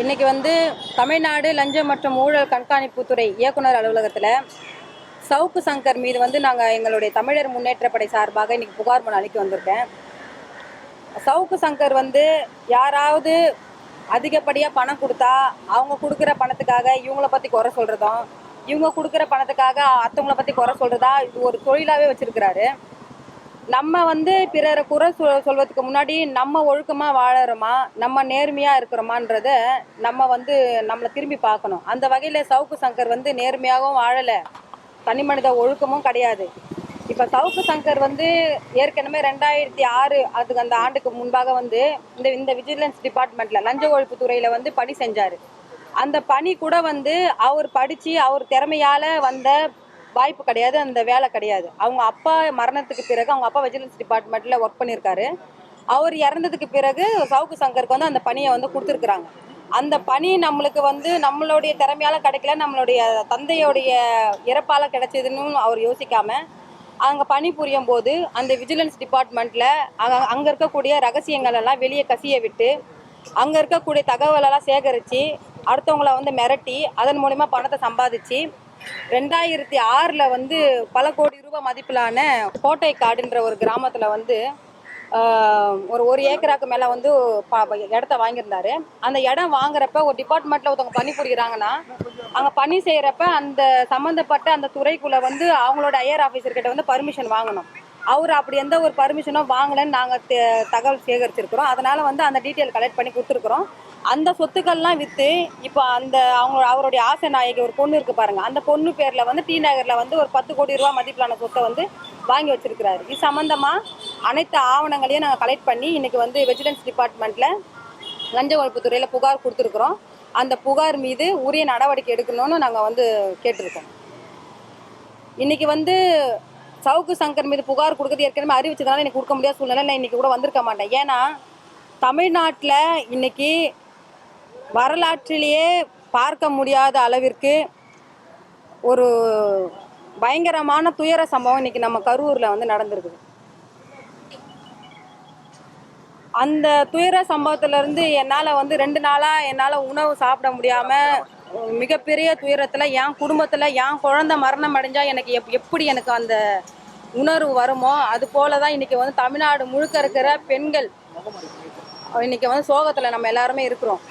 இன்னைக்கு வந்து தமிழ்நாடு லஞ்சம் மற்றும் ஊழல் கண்காணிப்புத்துறை இயக்குனர் அலுவலகத்தில் சவுக்கு சங்கர் மீது வந்து நாங்கள் எங்களுடைய தமிழர் முன்னேற்றப்படை சார்பாக இன்னைக்கு புகார் மனு அளிக்க வந்திருக்கேன். சவுக்கு சங்கர் வந்து யாராவது அதிகப்படியாக பணம் கொடுத்தா அவங்க கொடுக்குற பணத்துக்காக இவங்கள பற்றி குறை சொல்கிறதும் இவங்க கொடுக்குற பணத்துக்காக அடுத்தவங்கள பற்றி குறை சொல்கிறதா இது ஒரு தொழிலாகவே வச்சுருக்கிறாரு. நம்ம வந்து பிறரை குறை சொல் சொல்வதுக்கு முன்னாடி நம்ம ஒழுக்கமாக வாழறோமா? நம்ம நேர்மையாக இருக்கிறோமான்றத நம்ம வந்து நம்மளை திரும்பி பார்க்கணும். அந்த வகையில் சவுக்கு சங்கர் வந்து நேர்மையாகவும் வாழலை. தனி மனித ஒழுக்கமும் கிடையாது. இப்போ சவுக்கு சங்கர் வந்து ஏற்கனவே ரெண்டாயிரத்தி ஆறு அதுக்கு அந்த ஆண்டுக்கு முன்பாக வந்து இந்த இந்த விஜிலன்ஸ் டிபார்ட்மெண்ட்டில் லஞ்ச ஒழிப்பு துறையில் வந்து பணி செஞ்சார். அந்த பணி கூட வந்து அவர் படித்து அவர் திறமையால் வந்த வாய்ப்பு கிடையாது அந்த வேலை கிடையாது. அவங்க அப்பா மரணத்துக்கு பிறகு அவங்க அப்பா விஜிலன்ஸ் டிபார்ட்மெண்ட்டில் ஒர்க் பண்ணியிருக்காரு. அவர் இறந்ததுக்கு பிறகு சவுக்கு சங்கருக்கு வந்து அந்த பணியை வந்து கொடுத்துருக்குறாங்க. அந்த பணி நம்மளுக்கு வந்து நம்மளுடைய திறமையால கிடைக்கல நம்மளுடைய தந்தையோடைய இறப்பால கிடைச்சதுன்னு அவர் யோசிக்காம அங்கே பணி புரியும் போது அந்த விஜிலன்ஸ் டிபார்ட்மெண்ட்டில் அங்கே அங்கே இருக்கக்கூடிய ரகசியங்கள் எல்லாம் வெளியே கசிய விட்டு அங்கே இருக்கக்கூடிய தகவலெல்லாம் சேகரித்து அடுத்தவங்கள வந்து மிரட்டி அதன் மூலிமா பணத்தை சம்பாதிச்சு ரெண்டாயிரத்தி ஆறில் வந்து பல கோடி ரூபாய் மதிப்பிலான கோட்டை காடுன்ற ஒரு கிராமத்தில் வந்து ஆஹ், ஒரு ஒரு ஏக்கராக்கு மேலே வந்து இடத்த வாங்கியிருந்தாரு. அந்த இடம் வாங்குறப்ப ஒரு டிபார்ட்மெண்ட்டில் ஒருத்தவங்க பணி புரிகிறாங்கன்னா அங்கே பணி செய்கிறப்ப அந்த சம்மந்தப்பட்ட அந்த துறைக்குள்ளே வந்து அவங்களோட ஐயர் ஆஃபீஸர்கிட்ட வந்து பர்மிஷன் வாங்கணும். அவர் அப்படி எந்த ஒரு பர்மிஷனும் வாங்கலைன்னு நாங்கள் தகவல் சேகரிச்சிருக்கிறோம். அதனால் வந்து அந்த டீட்டெயில் கலெக்ட் பண்ணி கொடுத்துருக்குறோம். அந்த சொத்துக்கள்லாம் விற்று இப்போ அந்த அவங்க அவருடைய ஆசை நாயகி ஒரு பொண்ணு இருக்குது பாருங்கள் அந்த பொண்ணு பேரில் வந்து டி நகரில் வந்து ஒரு பத்து கோடி ரூபா மதிப்பிலான சொத்தை வந்து வாங்கி வச்சிருக்கிறாரு. இது சம்மந்தமாக அனைத்து ஆவணங்களையும் நாங்கள் கலெக்ட் பண்ணி இன்றைக்கி வந்து விஜிலன்ஸ் டிபார்ட்மெண்ட்டில் லஞ்ச ஒழிப்பு துறையில் புகார் கொடுத்துருக்குறோம். அந்த புகார் மீது உரிய நடவடிக்கை எடுக்கணும்னு நாங்கள் வந்து கேட்டிருக்கோம். இன்றைக்கி வந்து சவுக்கு சங்கர் மீது புகார் கொடுக்குறது ஏற்கனவே அறிவிச்சதுனால எனக்கு கொடுக்க முடியாத சூழ்நிலை நான் இன்னைக்கு கூட வந்திருக்க மாட்டேன். ஏன்னா தமிழ்நாட்டில் இன்னைக்கு வரலாற்றிலேயே பார்க்க முடியாத அளவிற்கு ஒரு பயங்கரமான துயர சம்பவம் இன்னைக்கு நம்ம கரூரில் வந்து நடந்திருக்குது. அந்த துயர சம்பவத்திலேருந்து என்னால் வந்து ரெண்டு நாளாக என்னால் உணவு சாப்பிட முடியாமல் மிகப்பெரிய துயரத்தில் என் குடும்பத்தில் என் குழந்த மரணம் அடைஞ்சால் எனக்கு எப் எப்படி எனக்கு அந்த உணர்வு வருமோ அது போல தான் இன்றைக்கி வந்து தமிழ்நாடு முழுக்க இருக்கிற பெண்கள் இன்றைக்கி வந்து சோகத்தில் நம்ம எல்லாருமே இருக்கிறோம்.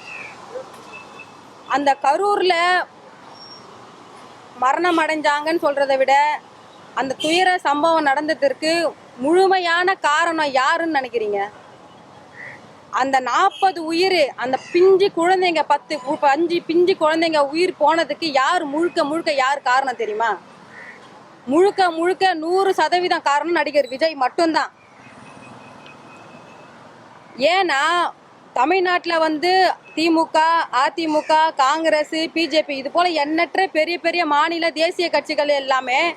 அந்த கரூரில் மரணம் அடைஞ்சாங்கன்னு சொல்கிறத விட அந்த துயர சம்பவம் நடந்ததற்கு முழுமையான காரணம் யாருன்னு நினைக்கிறீங்க? அந்த நாற்பது உயிர் அந்த பிஞ்சு குழந்தைங்க பத்து அஞ்சு பிஞ்சு குழந்தைங்க உயிர் போனதுக்கு யார் முழுக்க முழுக்க யார் காரணம் தெரியுமா? முழுக்க முழுக்க நூறு சதவீதம் காரணம் நடிகர் விஜய் மட்டும்தான். ஏன்னா தமிழ்நாட்டில் வந்து திமுக அதிமுக காங்கிரஸ் பிஜேபி இது போல எண்ணற்ற பெரிய பெரிய மாநில தேசிய கட்சிகள் எல்லாமே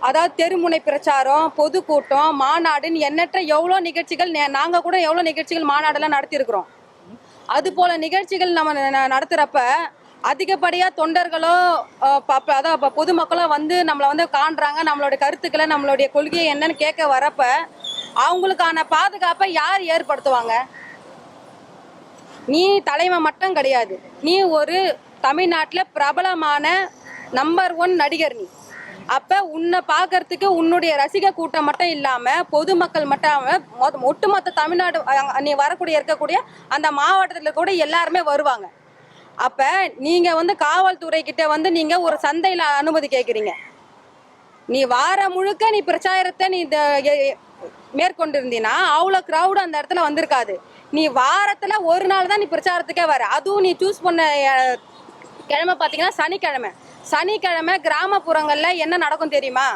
அதாவது தெருமுனை பிரச்சாரம் பொதுக்கூட்டம் மாநாடுன்னு எண்ணற்ற எவ்வளோ நிகழ்ச்சிகள் நாங்கள் கூட எவ்வளோ நிகழ்ச்சிகள் மாநாடெல்லாம் நடத்தியிருக்கிறோம். அது போல நிகழ்ச்சிகள் நம்ம நடத்துகிறப்ப அதிகப்படியாக தொண்டர்களோ அஹ், அதான் இப்போ பொதுமக்களோ வந்து நம்மளை வந்து காண்றாங்க. நம்மளுடைய கருத்துக்களை நம்மளுடைய கொள்கையை என்னன்னு கேட்க வரப்ப அவங்களுக்கான பாதுகாப்பை யார் ஏற்படுத்துவாங்க? நீ தலைமை மட்டும் கிடையாது. நீ ஒரு தமிழ்நாட்டில் பிரபலமான நம்பர் ஒன் நடிகர் நீ. அப்போ உன்னை பார்க்கறதுக்கு உன்னுடைய ரசிக கூட்டம் மட்டும் இல்லாமல் பொதுமக்கள் மட்டும் ஒட்டுமொத்த தமிழ்நாடு நீ வரக்கூடிய இருக்கக்கூடிய அந்த மாவட்டத்தில் கூட எல்லாருமே வருவாங்க. அப்போ நீங்கள் வந்து காவல்துறை கிட்ட வந்து நீங்கள் ஒரு சந்தையில் அனுமதி கேட்குறீங்க நீ வார முழுக்க நீ பிரச்சாரத்தை நீ இந்த மேற்கொண்டு எ- அவ்வளோ க்ரௌடு அந்த இடத்துல வந்திருக்காது. நீ வாரத்தில் ஒரு நாள் தான் நீ பிரச்சாரத்துக்கே வர. அதுவும் நீ சூஸ் பண்ண கிழமை பார்த்தீங்கன்னா சனிக்கிழமை. சனிக்கிழமை கிராமப்புறங்களில் என்ன நடக்கும் தெரியுமா?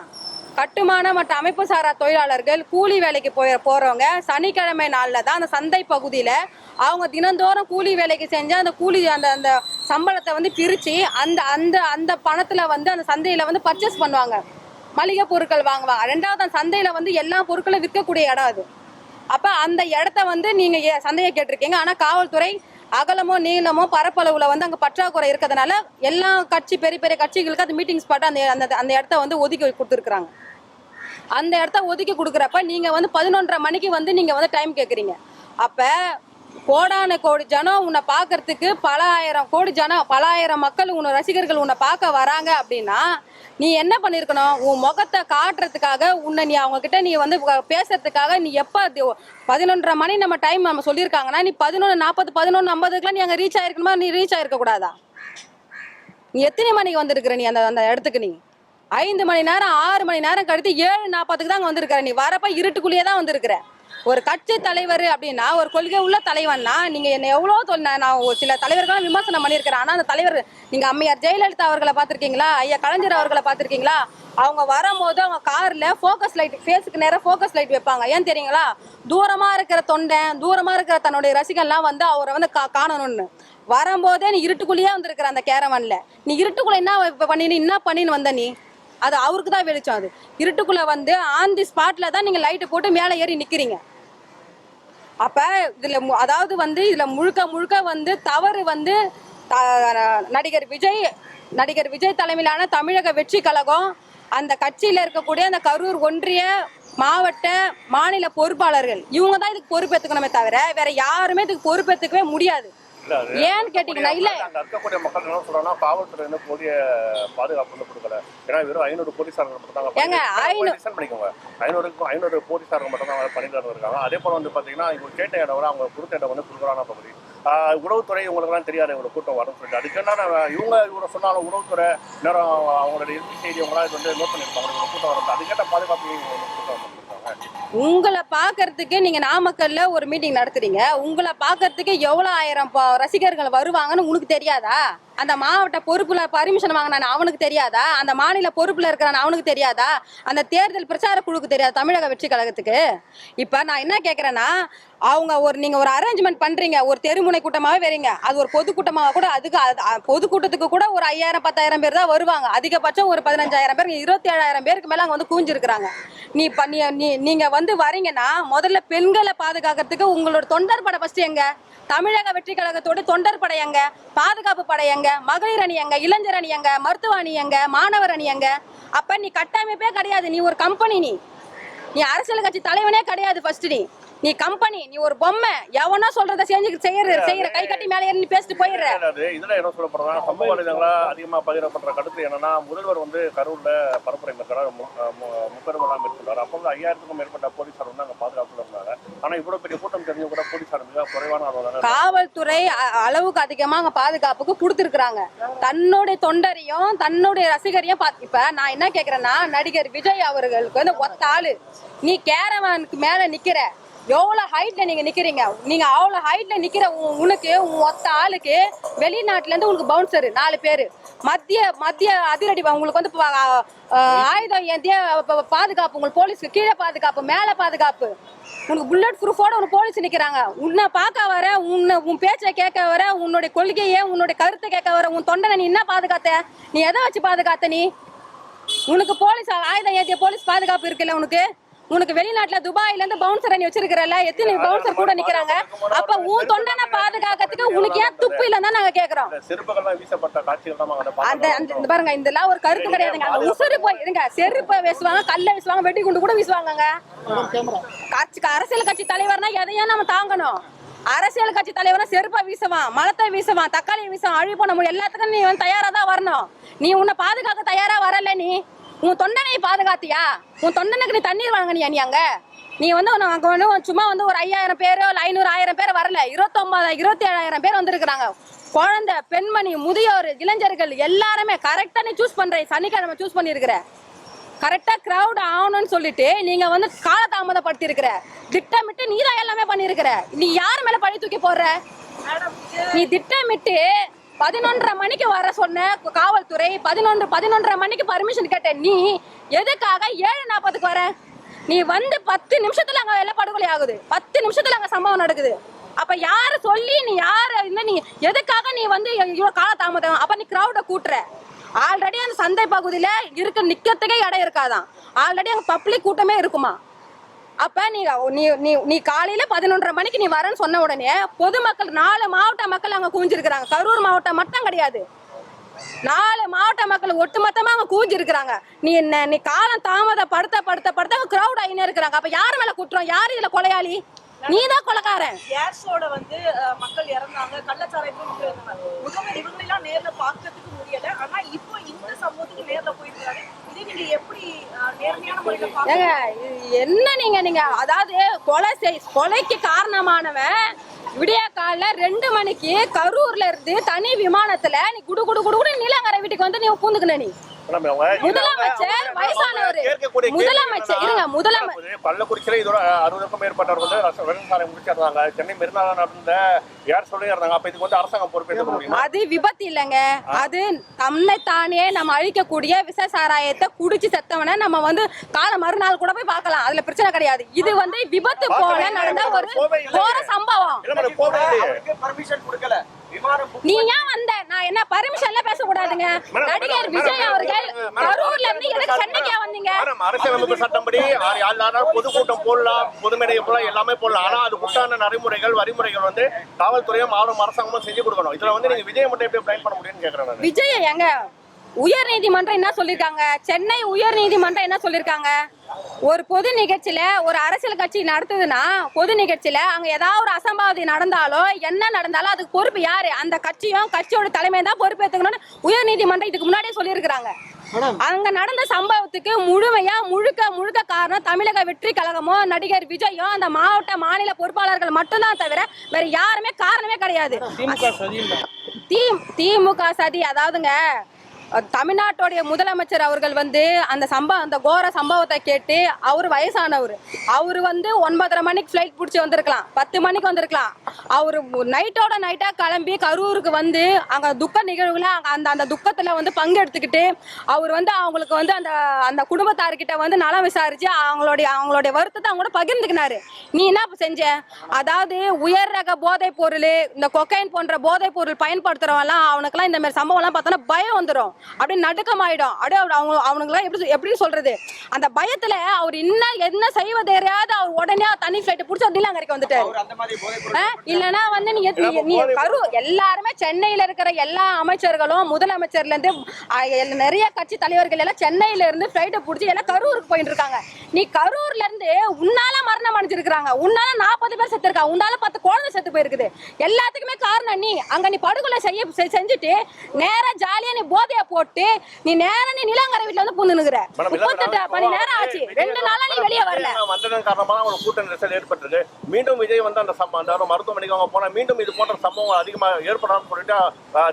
கட்டுமான மற்றும் அமைப்பு சாரா தொழிலாளர்கள் கூலி வேலைக்கு போய் போகிறவங்க சனிக்கிழமை நாளில் தான் அந்த சந்தை பகுதியில் அவங்க தினந்தோறும் கூலி வேலைக்கு செஞ்சு அந்த கூலி அந்த அந்த சம்பளத்தை வந்து பிரித்து அந்த அந்த அந்த பணத்தில் வந்து அந்த சந்தையில் வந்து பர்ச்சேஸ் பண்ணுவாங்க. மளிகை பொருட்கள் வாங்குவாங்க. ரெண்டாவது அந்த சந்தையில் வந்து எல்லா பொருட்களும் விற்கக்கூடிய இடம் அது. அப்போ அந்த இடத்த வந்து நீங்கள் சந்தையை கேட்டிருக்கீங்க. ஆனால் காவல்துறை அகலமோ நீளமோ பரப்பளவில் வந்து அங்கே பற்றாக்குறை இருக்கிறதுனால எல்லா கட்சி பெரிய பெரிய கட்சிகளுக்கு அந்த மீட்டிங் ஸ்பாட் அந்த அந்த அந்த இடத்த வந்து ஒதுக்கி கொடுத்துருக்குறாங்க. அந்த இடத்த ஒதுக்கி கொடுக்குறப்ப நீங்கள் வந்து பதினொன்றரை மணிக்கு வந்து நீங்கள் வந்து டைம் கேட்குறீங்க அப்போ கோடான கோடி ஜனம் உன்னை பார்க்கறதுக்கு பல ஆயிரம் கோடி ஜனம் பல ஆயிரம் மக்கள் உன்னை ரசிகர்கள் உன்னை பார்க்க வராங்க அப்படின்னா நீ என்ன பண்ணியிருக்கணும் உன் முகத்தை காட்டுறதுக்காக உன்னை நீ அவங்க கிட்ட நீ வந்து பேசுறதுக்காக நீ எப்போ பதினொன்றரை மணி நம்ம டைம் நம்ம சொல்லியிருக்காங்கன்னா நீ பதினொன்று நாற்பது பதினொன்று ஐம்பதுக்குலாம் நீ அங்கே ரீச் ஆயிருக்கணுமா? நீ ரீச் ஆயிருக்க கூடாதா? நீ எத்தனை மணிக்கு வந்திருக்கிற நீ அந்த அந்த இடத்துக்கு நீ? ஐந்து மணி நேரம் ஆறு மணி நேரம் கழித்து ஏழு நாற்பதுக்கு தான் அங்கே வந்திருக்கிற நீ? வரப்ப இருட்டுக்குள்ளேயே தான் வந்திருக்கிற. ஒரு கட்சி தலைவர் அப்படின்னா ஒரு கொள்கை உள்ள தலைவன்னா நீங்க என்ன எவ்வளோ சொன்ன நான் ஒரு சில தலைவர்களும் விமர்சனம் பண்ணியிருக்கிறேன். ஆனால் அந்த தலைவர் நீங்க அம்மையார் ஜெயலலிதா அவர்களை பார்த்துருக்கீங்களா? ஐயா கலைஞர் அவர்களை பார்த்துருக்கீங்களா? அவங்க வரும்போது அவங்க காரில் ஃபோக்கஸ் லைட் ஃபேஸுக்கு நேரம் ஃபோக்கஸ் லைட் வைப்பாங்க. ஏன் தெரியுங்களா? தூரமாக இருக்கிற தொண்டன் தூரமாக இருக்கிற தன்னுடைய ரசிகன்லாம் வந்து அவரை வந்து கா- காணணும்னு. வரும்போதே நீ இருட்டுக்குள்ளேயே வந்திருக்கிற அந்த கேரவனில். நீ இருட்டுக்குள்ள என்ன இப்போ பண்ணினு என்ன பண்ணின்னு வந்த நீ? அது அவருக்கு தான் வெளிச்சம் அது. இருட்டுக்குள்ளே வந்து ஆன் தி ஸ்பாட்டில் தான் நீங்கள் லைட்டு போட்டு மேலே ஏறி நிற்கிறீங்க அப்ப இதுல மு- அதாவது வந்து இதுல முழுக்க முழுக்க வந்து தவறு வந்து த- நடிகர் விஜய் நடிகர் விஜய் தலைமையிலான தமிழக வெற்றி கழகம் அந்த கட்சியில இருக்கக்கூடிய அந்த கரூர் ஒன்றிய மாவட்ட மாநில பொறுப்பாளர்கள் இவங்க தான் இதுக்கு பொறுப்பேற்றுக்கணுமே தவிர வேற யாருமே இதுக்கு பொறுப்பேற்றுக்கவே முடியாது. ஏன்னு கேட்டீங்கன்னா இல்ல. இருக்கக்கூடிய மக்கள் என்ன சொல்றாங்கன்னா காவல்துறை வந்து போதிய பாதுகாப்பு வந்து கொடுக்கல. ஏன்னா வெறும் ஐநூறு போலீசார்கள் மட்டும் தான் ஏங்க, பண்ணிக்கோங்க. ஐநூறுக்கும் ஐநூறு போலீசார்கள் மட்டும் தான் பண்ணிட்டு இருக்காங்க அதே போல வந்து பாத்தீங்கன்னா இவங்க கேட்ட இடம் அவங்க கொடுத்த இடம் வந்து குறுகலான பகுதி. உளவுத்துறை இவங்களுக்குலாம் தெரியாது இவ்வளவு கூட்டம் வரும்னு சொல்லிட்டு. அதுக்கு என்ன இவங்க இவங்க சொன்னாலும் உளவுத்துறை நேரம் அவங்களோட இறுதி செய்தி அவங்களாம் இது வந்து நோட் பண்ணிருப்பாங்க இவ்வளவு கூட்டம் வரும் அதுக்கேற்ற பாதுகாப்பு இவங்க கூட்டம் உங்களை பார்க்கறதுக்கு நீங்க நாமக்கல்ல ஒரு மீட்டிங் நடத்துறீங்க. உங்களை பார்க்கறதுக்கு எவ்வளவு ஆயிரம் ரசிகர்கள் வருவாங்கன்னு உனக்கு தெரியாதா? அந்த மாவட்ட பொறுப்புல பர்மிஷன் வாங்கினான் அவனுக்கு தெரியாதா? அந்த மாநில பொறுப்புல இருக்கிறான் அவனுக்கு தெரியாதா? அந்த தேர்தல் பிரச்சார குழுக்கு தெரியாது தமிழக வெற்றி கழகத்துக்கு? இப்ப நான் என்ன கேக்குறேன்னா அவங்க ஒரு நீங்க ஒரு அரேஞ்ச்மெண்ட் பண்றீங்க ஒரு தெருமுனை கூட்டமாவே வரீங்க அது ஒரு பொதுக்கூட்டமாக கூட அதுக்கு அது- பொதுக்கூட்டத்துக்கு கூட ஒரு ஐயாயிரம் பத்தாயிரம் பேர் தான் வருவாங்க. அதிகபட்சம் ஒரு பதினஞ்சாயிரம் பேர் இருபத்தி ஏழாயிரம் பேருக்கு மேல அங்க வந்து கூஞ்சிருக்கிறாங்க நீ நீ நீ- நீங்க வந்து வரீங்கன்னா முதல்ல பெண்களை பாதுகாக்கிறதுக்கு உங்களோட தொண்டர் படை ஃபர்ஸ்ட் எங்க? தமிழக வெற்றி கழகத்தோட தொண்டர் படை எங்க? பாதுகாப்பு படை எங்க? மகளிர் அணி எங்க இளைஞர் அணி எங்க மருத்துவ அணி எங்க மாணவர் அணி எங்க அப்ப நீ கட்டமைப்பே கிடையாது. நீ ஒரு கம்பெனி நீ. நீ அரசியல் கட்சி தலைவனே கிடையாது ஃபர்ஸ்ட் நீ. நீ கம்பெனி நீ ஒரு பொம்மை. எவனோ சொல்றத செஞ்சு செய்யற செய்யற கை கட்டி மேலே ஏறி பேசிட்டு போயிடுற. இதுல என்ன சொல்ல போறோம்னா சமூக வலைதளங்களா அதிகமா பகிரப்படுற கருத்து என்னன்னா முதல்வர் வந்து கரூர்ல பரப்புரை மேற்கொண்டார். முப்பெருமெல்லாம் மேற்கொண்டார். அப்போ வந்து ஐயாயிரத்துக்கும் மேற்பட்ட போலீசார் வந்து அங்க பாதுகாப்புல இருந்தாங்க. ஆனா இவ்வளவு பெரிய கூட்டம் தெரிஞ்சு கூட போலீசார் மிக குறைவான அளவு காவல்துறை அளவுக்கு அதிகமா அங்க பாதுகாப்புக்கு கொடுத்துருக்காங்க தன்னுடைய தொண்டரையும் தன்னுடைய ரசிகரையும் இப்ப நான் என்ன கேக்குறேன்னா நடிகர் விஜய் அவர்களுக்கு வந்து ஒத்த ஆளு. நீ கேரவானுக்கு மேல நிக்கிற. எவ்வளோ ஹைட்டில் நீங்கள் நிற்கிறீங்க நீங்கள் அவ்வளோ ஹைட்டில் நிற்கிற உ- உனக்கு உன் ஒத்த ஆளுக்கு வெளிநாட்டிலேருந்து உங்களுக்கு பவுன்சரு நாலு பேர். மத்திய மத்திய அதிரடி உங்களுக்கு வந்து ஆயுதம் ஏந்திய பாதுகாப்பு உங்களுக்கு போலீஸ்க்கு கீழே பாதுகாப்பு மேலே பாதுகாப்பு. உனக்கு புல்லட் ப்ரூஃபோட ஒரு போலீஸ் நிற்கிறாங்க உன்னை பார்க்க வர உன்னை உன் பேச்சை கேட்க வர உன்னுடைய கொள்கையை உன்னுடைய கருத்தை கேட்க வர உன் தொண்டனை நீ என்ன பாதுகாத்த? நீ எதை வச்சு பாதுகாத்த நீ? உனக்கு போலீஸ் ஆயுதம் ஏந்திய போலீஸ் பாதுகாப்பு இருக்குல்ல உனக்கு? உனக்கு வெளிநாட்டுல துபாயில இருந்து பவுன்சர் நீ வச்சிருக்கிறல்ல எத்தனை பவுன்சர் கூட நிக்கிறாங்க? அப்ப உன் தொண்டனை பாதுகாக்கிறதுக்கு உனக்கு ஏன் துப்பு இல்லைன்னு நாங்க கேக்குறோம்? அந்த அந்த இந்த பாருங்க இதெல்லாம் ஒரு கருத்து கிடையாதுங்க. அங்க உசுறு போய் இருங்க செருப்பை வீசுவாங்க கல்லை வீசுவாங்க வெட்டி குண்டு கூட வீசுவாங்கங்க. கட்சி அரசியல் கட்சி தலைவர்னா எதையும் நம்ம தாங்கணும். அரசியல் கட்சி தலைவர்னா செருப்பை வீசுவான் மலத்தை வீசுவான் தக்காளி வீசுவான் அழி பண்ண முடியும் எல்லாத்துக்கும் நீ வந்து தயாரா தான் வரணும். நீ உன்னை பாதுகாக்க தயாரா வரல நீ. உன் தொண்டனை பாதுகாத்தியா? உன் தொண்டனுக்கு நீ தண்ணீர் வழங்கினியா நீ அங்க? நீ வந்து அங்க வந்து சும்மா வந்து ஒரு ஐயாயிரம் பேரோ இல்லை ஐநூறு ஆயிரம் பேர் வரல. இருபத்தொன்பது இருபத்தி ஏழாயிரம் பேர் வந்திருக்கிறாங்க. குழந்தை பெண்மணி முதியோர் இளைஞர்கள் எல்லாருமே கரெக்டா நீ சூஸ் பண்ற. சனிக்கிழமை சூஸ் பண்ணிருக்கிற கரெக்டா கிரவுட் ஆகணும்னு சொல்லிட்டு நீங்க வந்து காலதாமதப்படுத்தி இருக்கிற திட்டமிட்டு நீ தான் எல்லாமே பண்ணிருக்கிற நீ யார் மேல பழி தூக்கி போடுற? நீ திட்டமிட்டு பதினொன்றரை மணிக்கு வர சொன்ன காவல்துறை பதினொன்று பதினொன்றரை மணிக்கு பர்மிஷன் கேட்ட நீ எதுக்காக ஏழு நாற்பதுக்கு வர? நீ வந்து பத்து நிமிஷத்துல அங்க வெள்ள படுகொலை ஆகுது. பத்து நிமிஷத்துல அங்க சம்பவம் நடக்குது. அப்ப யாரு சொல்லி நீ யாரு என்ன நீ எதுக்காக நீ வந்து இவ்வளவு கால தாமதம்? அப்ப நீ கிரௌட கூட்டுற. ஆல்ரெடி அந்த சந்தை பகுதியில இருக்க நிக்கிறதுக்கே இடம் இருக்காதான். ஆல்ரெடி அங்க பப்ளிக் கூட்டமே இருக்குமா? அப்ப நீ நீ நீ காலையில பதினொன்றரை மணிக்கு நீ வரேன்னு சொன்ன உடனே பொதுமக்கள் நாலு மாவட்ட மக்கள் அங்க குவிஞ்சிருக்கிறாங்க. கரூர் மாவட்டம் மட்டும் கிடையாது. நாலு மாவட்ட மக்கள் ஒட்டுமொத்தமா அங்க கூஞ்சி நீ என்ன நீ காலம் தாமத படுத்த படுத்த படுத்த கிரௌட் ஆகினே இருக்கிறாங்க. அப்ப யார் மேல குற்றம்? யார் இதுல கொலையாளி? நீ தான் கொலகாரன். ஏர்ஷோட வந்து மக்கள் இறந்தாங்க. கள்ளச்சாராயத்துல மக்கள் இறந்தாங்க முதல்வர் இவங்களெல்லாம் நேர்ல பார்க்கறதுக்கு முடியல. ஆனா இப்போ இந்த சமூகத்துக்கு நேர்ல போயிருக்காரு ஏங்க என்ன நீங்க நீங்க அதாவது கொலை செய் கொலைக்கு காரணமானவன் விடிய காலைல ரெண்டு மணிக்கு கரூர்ல இருந்து தனி விமானத்துல நீ குடு குடு குடு குடு நீலங்கரை வீட்டுக்கு வந்து நீ பூந்துக்கல நீ. கள்ளக்குறிச்சியில இதோட அறுபதுக்கும் மேற்பட்டவர் வந்து ரச- வெள்ளசாலை முடிச்சிருந்தாங்க சென்னை மெரினால நடந்த யார் சொல்லி இருந்தாங்க அப்ப இதுக்கு வந்து அரசாங்கம் பொறுப்பேற்க முடியுமா? அது விபத்து இல்லைங்க. அது தன்னை தானே நம்ம அழிக்கக்கூடிய விஷ சாராயத்தை குடிச்சு செத்தவனை நம்ம வந்து கால மறுநாள் கூட போய் பார்க்கலாம். அதுல பிரச்சனை கிடையாது. இது வந்து விபத்து போல நடந்த ஒரு கோர சம்பவம். பர்மிஷன் கொடுக்கல. நீ ஏன் வந்த? நான் என்ன பர்மிஷன்ல பேசக்கூடாதுங்க. மேடம், நடிகர் விஜய் அவர்கள் கரூர்ல இருந்து எதுக்கு சென்னைக்கா வந்தீங்க? அரசியலமைப்பு சட்டப்படி யார் யாரும் பொதுக்கூட்டம் போடலாம் பொதுமேடை போடலாம் எல்லாமே போடலாம். ஆனா அது உண்டான நடைமுறைகள் வரிமுறைகள் வந்து காவல்துறையும் ஆளும் அரசாங்கமும் செஞ்சு கொடுக்கணும். இதுல வந்து நீங்க விஜய் மட்டும் எப்படி பிளைன் பண்ண முடியும்னு கேக்குறேன் விஜய் எங்க? உயர் நீதிமன்றம் என்ன சொல்லிருக்காங்க? சென்னை உயர் நீதிமன்றம் என்ன சொல்லிருக்காங்க? ஒரு பொது நிகழ்ச்சியில ஒரு அரசியல் கட்சி நடத்துதுன்னா பொது நிகழ்ச்சியில அங்க ஏதாவது ஒரு அசம்பாவிதி நடந்தாலோ என்ன நடந்தாலும் அதுக்கு பொறுப்பு யாரு? அந்த கட்சியும் கட்சியோட தலைமை தான் பொறுப்பேற்றுக்கணும்னு உயர் நீதிமன்றம் இதுக்கு முன்னாடியே சொல்லியிருக்கிறாங்க. அங்க நடந்த சம்பவத்துக்கு முழுமையா முழுக்க முழுக்க காரணம் தமிழக வெற்றி கழகமும் நடிகர் விஜயும் அந்த மாவட்ட மாநில பொறுப்பாளர்கள் மட்டும்தான் தவிர வேற யாருமே காரணமே கிடையாது. திமுக சதி அதாவதுங்க. தமிழ்நாட்டுடைய முதலமைச்சர் அவர்கள் வந்து அந்த சம்பவம் அந்த கோர சம்பவத்தை கேட்டு அவர் வயசானவர். அவர் வந்து ஒன்பதரை மணிக்கு ஃப்ளைட் பிடிச்சி வந்திருக்கலாம். பத்து மணிக்கு வந்திருக்கலாம். அவர் நைட்டோட நைட்டாக கிளம்பி கரூருக்கு வந்து அங்கே துக்க நிகழ்வுல அங்கே அந்த அந்த துக்கத்தில் வந்து பங்கெடுத்துக்கிட்டு அவர் வந்து அவங்களுக்கு வந்து அந்த அந்த குடும்பத்தார்கிட்ட வந்து நலம் விசாரித்து அவங்களுடைய அவங்களுடைய வருத்தத்தை அவங்க பகிர்ந்துக்கினாரு. நீ என்ன செஞ்ச? அதாவது உயர் ரக போதைப் பொருள் இந்த கொக்கைன் போன்ற போதைப் பொருள் பயன்படுத்துறவங்கலாம் அவனுக்குலாம் இந்த மாதிரி சம்பவம்லாம் பார்த்தோன்னா பயம் வந்துடும் அப்படியே நடுக்கமாயிடும். அப்படியே அவங்க அவனுக்குலாம் எப்படி எப்படின்னு சொல்றது? அந்த பயத்துல அவர் இன்னும் என்ன செய்வது தெரியாத அவர் உடனே தனி ஃபிளைட் பிடிச்சி நீலாங்கரைக்கு வந்துட்டாரு. அவர் அந்த மாதிரி போதைப் பொருள் ஆ? இல்லனா வந்து நீ எது- நீ கரு எல்லாருமே சென்னையில இருக்கிற எல்லா அமைச்சர்களும் முதலமைச்சர்ல இருந்து நிறைய கட்சி தலைவர்கள் எல்லாம் சென்னையில இருந்து ஃபிளைட்டை பிடிச்சி எல்லாம் கரூருக்கு போயிட்டு இருக்காங்க. நீ கரூர்ல இருந்து உன்னால மரணம் அடைஞ்சிருக்காங்க உன்னால நாற்பது பேர் செத்து இருக்காங்க உன்னால பத்து குழந்தை செத்து போயிருக்குது. எல்லாத்துக்குமே காரணம் நீ. அங்க நீ படுகொலை செய்ய செஞ்சுட்டு நேரா ஜாலியா நீ போதைய போட்டு நீ நேரா நீ நிலங்கரை வீட்டுல வந்து மேடம், இல்ல முப்பத்தெட்டு மணி நேரம் ஆச்சு. ரெண்டு நாளா நீ வெளியே வரல. வந்ததன் காரணமா ஒரு கூட்ட நெரிசல் ஏற்பட்டது மீண்டும் விஜய் வந்து அந்த சம்பவம் மருத்துவமனைக்கு அவங்க போனா மீண்டும் இது போன்ற சம்பவங்கள் அதிகமா ஏற்படாதுன்னு சொல்லிட்டு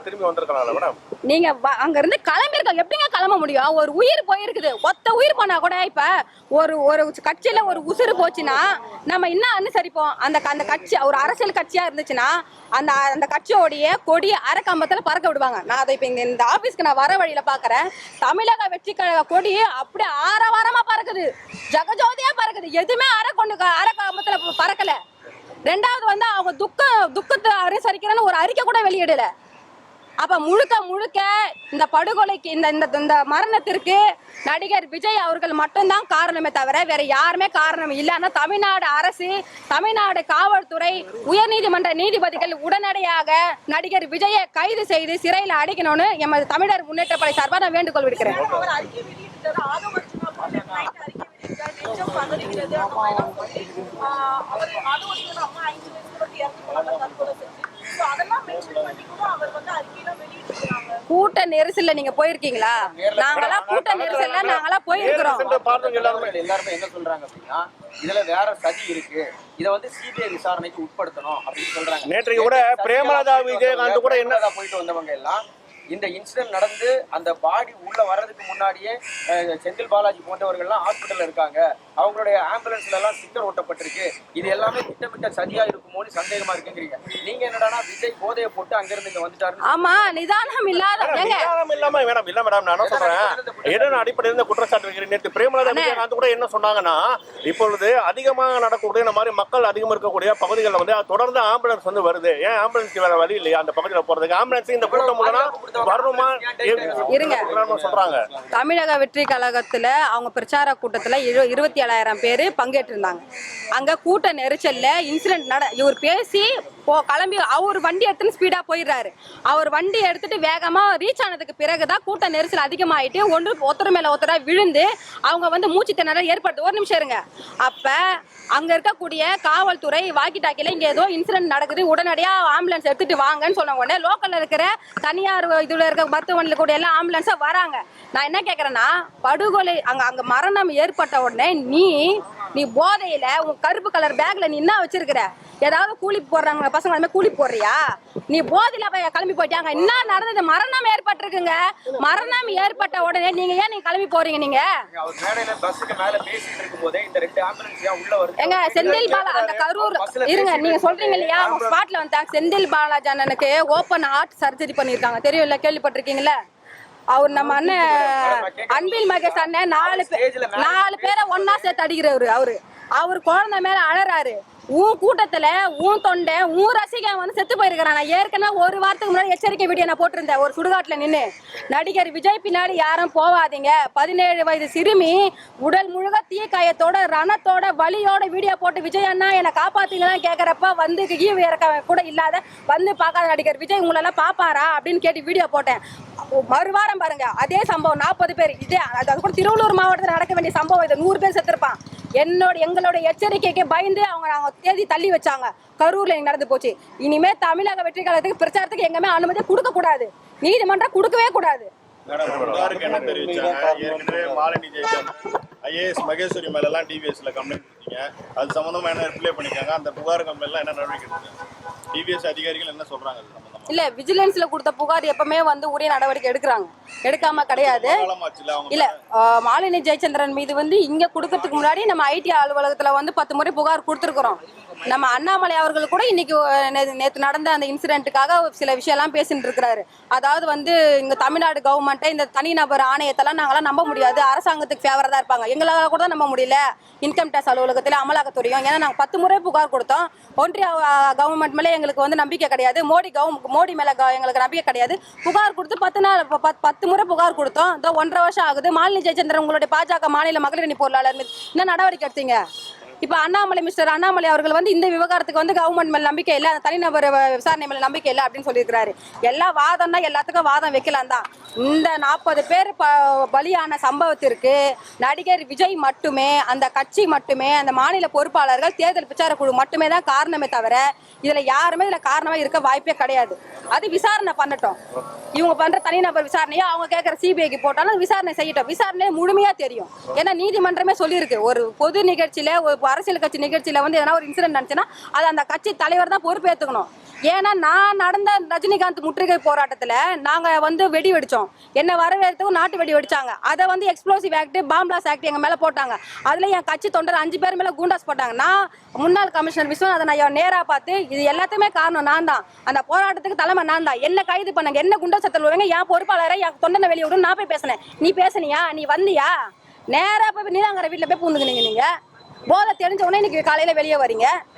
திரும்பி வந்திருக்கனால மேடம். நீங்க வ- அங்க இருந்து கிளம்பிருக்க எப்படிங்க கிளம்ப முடியும்? ஒரு உயிர் போயிருக்குது. ஒத்த உயிர் போனா கூட இப்ப ஒரு ஒரு கட்சியில ஒரு உசுறு போச்சுன்னா நம்ம என்ன அனுசரிப்போம்? அந்த க- அந்த கட்சி ஒரு அரசியல் கட்சியா இருந்துச்சுன்னா அந்த அந்த கட்சியோடைய கொடி அரைக்கம்பத்துல பறக்க விடுவாங்க. நான் அதை இப்ப இங்க இந்த ஆபீஸ்க்கு நான் வர வழியில பாக்குறேன். தமிழக வெற்றி கழக கொடி அப்படியே ஆரவாரமா பறக்குது. ஜகஜோதியா பறக்குது. எதுவுமே அரை கொண்டு அரைக்கம்பத்துல பறக்கல. ரெண்டாவது வந்து அவங்க துக்க துக்கத்தை அனுசரிக்கிறேன்னு ஒரு அறிக்கை கூட வெளியிடல. அப்ப முழுக்க முழுக்க இந்த படுகொலைக்கு இந்த இந்த இந்த மரணத்திற்கு நடிகர் விஜய் அவர்கள் மட்டும்தான் காரணமே தவிர வேற யாருமே காரணம் இல்லை தமிழ்நாடு அரசு தமிழ்நாடு காவல்துறை உயர்நீதிமன்ற நீதிபதிகள் உடனடியாக நடிகர் விஜயை கைது செய்து சிறையில் அடைக்கணும்னு எமது தமிழர் முன்னேற்ற படை சார்பாக நான் வேண்டுகோள் விடுக்கிறேன். அவர் அம்மா ஐந்து வயசுல இறந்து போனாங்க தற்கொலை செஞ்சு கூட்ட நெரிசல்ல நீங்க போயிருக்கீங்களா? நாங்கெல்லாம் கூட்ட நெரிசல்ல நாங்கெல்லாம் போயிருக்கிறோம். எல்லாருமே எல்லாருமே என்ன சொல்றாங்க அப்படின்னா இதுல வேற சதி இருக்கு. இத வந்து சிபிஐ விசாரணைக்கு உட்படுத்தணும் அப்படின்னு சொல்றாங்க. நேற்றைக்கு கூட பிரேமலதா விஜயகாந்த் கூட என்ன பிரேமலதா போயிட்டு வந்தவங்க எல்லாம் இந்த இன்சிடென்ட் நடந்து அந்த பாடி உள்ள வர்றதுக்கு முன்னாடியே செந்தில் பாலாஜி போன்றவர்கள் எல்லாம் ஹாஸ்பிட்டல்ல இருக்காங்க. அவங்களுடைய ஆம்புலன்ஸ்ல எல்லாம் ஸ்டிக்கர் ஒட்டப்பட்டிருக்கு. இது எல்லாமே திட்டமிட்ட சதியா இருக்குமோன்னு சந்தேகமா இருக்குங்கிறீங்க. நீங்க என்னடானா விஜய் போதையை போட்டு அங்க இருந்து இங்க வந்துட்டாருன்னு ஆமா நிதானம் இல்லாத ஏங்க. நிதானம் இல்லாம மேடம் இல்ல மேடம் நான் சொல்றேன்? என்ன அடிப்படையில் இந்த குற்றச்சாட்டு வைக்கிறேன் நேற்று பிரேமலதா விஜயகாந்த் கூட என்ன சொன்னாங்கன்னா இப்பொழுது அதிகமாக நடக்கக்கூடிய இந்த மாதிரி மக்கள் அதிகம் இருக்கக்கூடிய பகுதிகளில் வந்து தொடர்ந்து ஆம்புலன்ஸ் வந்து வருது. ஏன் ஆம்புலன்ஸ்க்கு வேற வழி இல்லையா அந்த பகுதியில் போறதுக்கு? ஆம்புலன்ஸ் இந்த கூட்டம் மூலமா வரணுமா இருங்க. சொல்றாங்க. தமிழக வெற்றி கழகத்துல அவங்க பிரச்சார கூட்டத்துல இரு இருபத்தி ஏழாயிரம் பேர் பங்கேற்றிருந்தாங்க. அங்கே கூட்ட நெரிச்சலில் இன்சிடென்ட் நட இவர் பேசி போ கிளம்பி அவர் வண்டி எடுத்துன்னு ஸ்பீடாக போயிடுறாரு. அவர் வண்டி எடுத்துட்டு வேகமாக ரீச் ஆனதுக்கு பிறகு தான் கூட்ட நெரிசல் அதிகமாயிட்டு ஒன்று ஒருத்தர் மேலே ஒருத்தராக விழுந்து அவங்க வந்து மூச்சு திணறல் ஏற்படுது ஒரு நிமிஷம் இருங்க. அப்போ அங்கே இருக்கக்கூடிய காவல்துறை வாக்கி டாக்கியில் இங்கே ஏதோ இன்சிடென்ட் நடக்குது. உடனடியாக ஆம்புலன்ஸ் எடுத்துட்டு வாங்கன்னு சொன்ன உடனே லோக்கலில் இருக்கிற தனியார் இதில் இருக்க மருத்துவமனையில் கூட எல்லாம் ஆம்புலன்ஸாக வராங்க. நான் என்ன கேட்குறேன்னா படுகொலை அங்கே அங்கே மரணம் ஏற்பட்ட உடனே நீ நீ போதையில உன் கருப்பு கலர் பேக்ல நீ என்ன வச்சிருக்கிற? ஏதாவது கூலி போடுறாங்க பசங்க அந்த மாதிரி கூலி போடுறியா? நீ போதையில போய் கிளம்பி போயிட்டாங்க என்ன நடந்தது? மரணம் ஏற்பட்டிருக்குங்க. மரணம் ஏற்பட்ட உடனே நீங்க ஏன் நீங்க கிளம்பி போறீங்க நீங்க? எங்க செந்தில் பாலா அந்த கரூர் இருங்க நீங்க சொல்றீங்க இல்லையா? அவங்க ஸ்பாட்ல வந்தாங்க செந்தில் பாலாஜி அண்ணனுக்கு ஓப்பன் ஹார்ட் சர்ஜரி பண்ணிருக்காங்க தெரியும்ல கேள்விப்பட்டிருக்கீங்களா அவர் நம்ம அண்ணன் அன்பில் மகேஷ் அண்ணன் நாலு பேர் நாலு பேரை ஒன்னா சேர்த்து அடிக்கிறவரு அவரு. அவர் குழந்தை மேல அழறாரு. உன் கூட்டத்துல உன் தொண்டை உன் ரசிகன் வந்து செத்து போயிருக்கிறான். நான் ஏற்கனவே ஒரு வாரத்துக்கு முன்னாடி எச்சரிக்கை வீடியோ நான் போட்டிருந்தேன். ஒரு சுடுகாட்டுல நின்னு. நடிகர் விஜய் பின்னாடி யாரும் போவாதீங்க. பதினேழு வயது சிறுமி உடல் முழுக தீக்காயத்தோட ரணத்தோட வலியோட வீடியோ போட்டு விஜய் அண்ணா என்னை காப்பாத்தீங்களான்னு கேட்கறப்ப வந்து ஈவு இறக்க கூட இல்லாத வந்து பார்க்காத நடிகர் விஜய் உங்களெல்லாம் பாப்பாரா? அப்படின்னு கேட்டு வீடியோ போட்டேன். மறுவாரம் பாருங்க அதே சம்பவம் நாற்பது பேர். இதே அது கூட திருவள்ளூர் மாவட்டத்தில் நடக்க வேண்டிய சம்பவம் இது நூறு பேர் செத்துருப்பான். என்னோட எங்களோட எச்சரிக்கைக்கு பயந்து அவங்க அவங்க தேதி தள்ளி வச்சாங்க. கரூர்ல நடந்து போச்சு. இனிமே தமிழக வெற்றி கழகத்துக்கு பிரச்சாரத்துக்கு எங்கேயுமே அனுமதி கொடுக்க கூடாது. நீதிமன்றம் கொடுக்கவே கூடாது. ஐஏஎஸ் மகேஸ்வரி மேலெல்லாம் டிவிஎஸ்ல கம்ப்ளைண்ட் கொடுத்தீங்க. அது சம்மந்தமா என்ன ரிப்ளை பண்ணிருக்காங்க? அந்த புகார் கம்ப்ளைண்ட்லாம் என்ன நடவடிக்கை எடுத்தாங்க டிவிஎஸ் அதிகாரிகள் என்ன சொல்றாங்க அது இல்ல விஜிலன்ஸ்ல கொடுத்த புகார் எப்பவுமே வந்து உரிய நடவடிக்கை எடுக்கிறாங்க. எடுக்காம கிடையாது. காலமாச்சுல அவங்க இல்ல மாலினி ஜெயச்சந்திரன் மீது வந்து இங்க கொடுக்கறதுக்கு முன்னாடி நம்ம ஐடி அலுவலகத்துல வந்து பத்து முறை புகார் கொடுத்துருக்குறோம். நம்ம அண்ணாமலை அவர்கள் கூட இன்னைக்கு நே- நேத்து நடந்த அந்த இன்சிடென்ட்டுக்காக சில விஷயம்லாம் பேசிட்டு இருக்கிறாரு. அதாவது வந்து இங்க தமிழ்நாடு கவர்மெண்ட்டை இந்த தனிநபர் ஆணையத்தெல்லாம் நாங்களாம் நம்ப முடியாது. அரசாங்கத்துக்கு ஃபேவரா தான் இருப்பாங்க. எங்களால கூட தான் நம்ப முடியல. இன்கம் டேக்ஸ் அலுவலகத்தில் அமலாக்கத்துறையும் ஏன்னா நாங்கள் பத்து முறை புகார் கொடுத்தோம். ஒன்றிய கவர்மெண்ட் மேலே எங்களுக்கு வந்து நம்பிக்கை கிடையாது. மோடி கவர்ம் மோடி மேலே எங்களுக்கு நம்பிக்கை கிடையாது. புகார் கொடுத்து பத்து நாள் பத்து முறை புகார் கொடுத்தோம். இதோ ஒன்றரை வருஷம் ஆகுது. மாலினி ஜெயச்சந்திரன் உங்களுடைய பாஜக மாநில மகளிர் அணி பொருளாளர் மீது. என்ன நடவடிக்கை எடுத்தீங்க? இப்போ அண்ணாமலை மிஸ்டர் அண்ணாமலை அவர்கள் வந்து இந்த விவகாரத்துக்கு வந்து கவர்மெண்ட் மேல நம்பிக்கை இல்லை அந்த தனிநபர் விசாரணை மேல நம்பிக்கை இல்லை அப்படின்னு சொல்லியிருக்கிறாரு. எல்லா வாதம்னா எல்லாத்துக்கும் வாதம் வைக்கலாம் தான். இந்த நாற்பது பேர் ப பலியான சம்பவத்திற்கு நடிகர் விஜய் மட்டுமே அந்த கட்சி மட்டுமே அந்த மாநில பொறுப்பாளர்கள் தேர்தல் பிரச்சார குழு மட்டுமே தான் காரணமே தவிர இதுல யாருமே இதுல காரணமா இருக்க வாய்ப்பே கிடையாது. அது விசாரணை பண்ணட்டும். இவங்க பண்ற தனிநபர் விசாரணையை அவங்க கேட்கற சிபிஐக்கு போட்டாலும் விசாரணை செய்யட்டும். விசாரணை முழுமையா தெரியும். ஏன்னா நீதிமன்றமே சொல்லியிருக்கு. ஒரு பொது நிகழ்ச்சியில ஒரு அரசியல் கட்சி நிகழ்ச்சியில் வந்து எதனா ஒரு இன்சிடென்ட் நடந்துச்சுன்னா அது அந்த கட்சி தலைவர் தான் பொறுப்பேற்றுக்கணும் ஏன்னா நான் நடந்த ரஜினிகாந்த் முற்றுகை போராட்டத்தில் நாங்கள் வந்து வெடி வெடித்தோம் என்னை வரவேற்கவும் நாட்டு வெடி வெடிச்சாங்க. அதை வந்து எக்ஸ்ப்ளோசிவ் ஆக்ட் பாம்பிளாஸ் ஆக்ட் எங்கள் மேலே போட்டாங்க. அதில் என் கட்சி தொண்டர் அஞ்சு பேர் மேலே கூண்டாஸ் போட்டாங்க. நான் முன்னாள் கமிஷனர் விஸ்வநாதன் ஐயா நேராக பார்த்து இது எல்லாத்துக்குமே காரணம் நான் தான். அந்த போராட்டத்துக்கு தலைமை நான் தான். என்ன கைது பண்ணாங்க. என்ன குண்டா சத்தல் விடுவாங்க என் பொறுப்பாளரை என் தொண்டனை வெளியே விடும் நான் போய் பேசினேன். நீ பேசுனியா? நீ வந்தியா? நேராக போய் நீலாங்கரை வீட்டில் போய் பூந்துக்கினீங்க நீங்கள் போதை தெரிஞ்ச உடனே இன்னைக்கு காலையில வெளியே வரீங்க?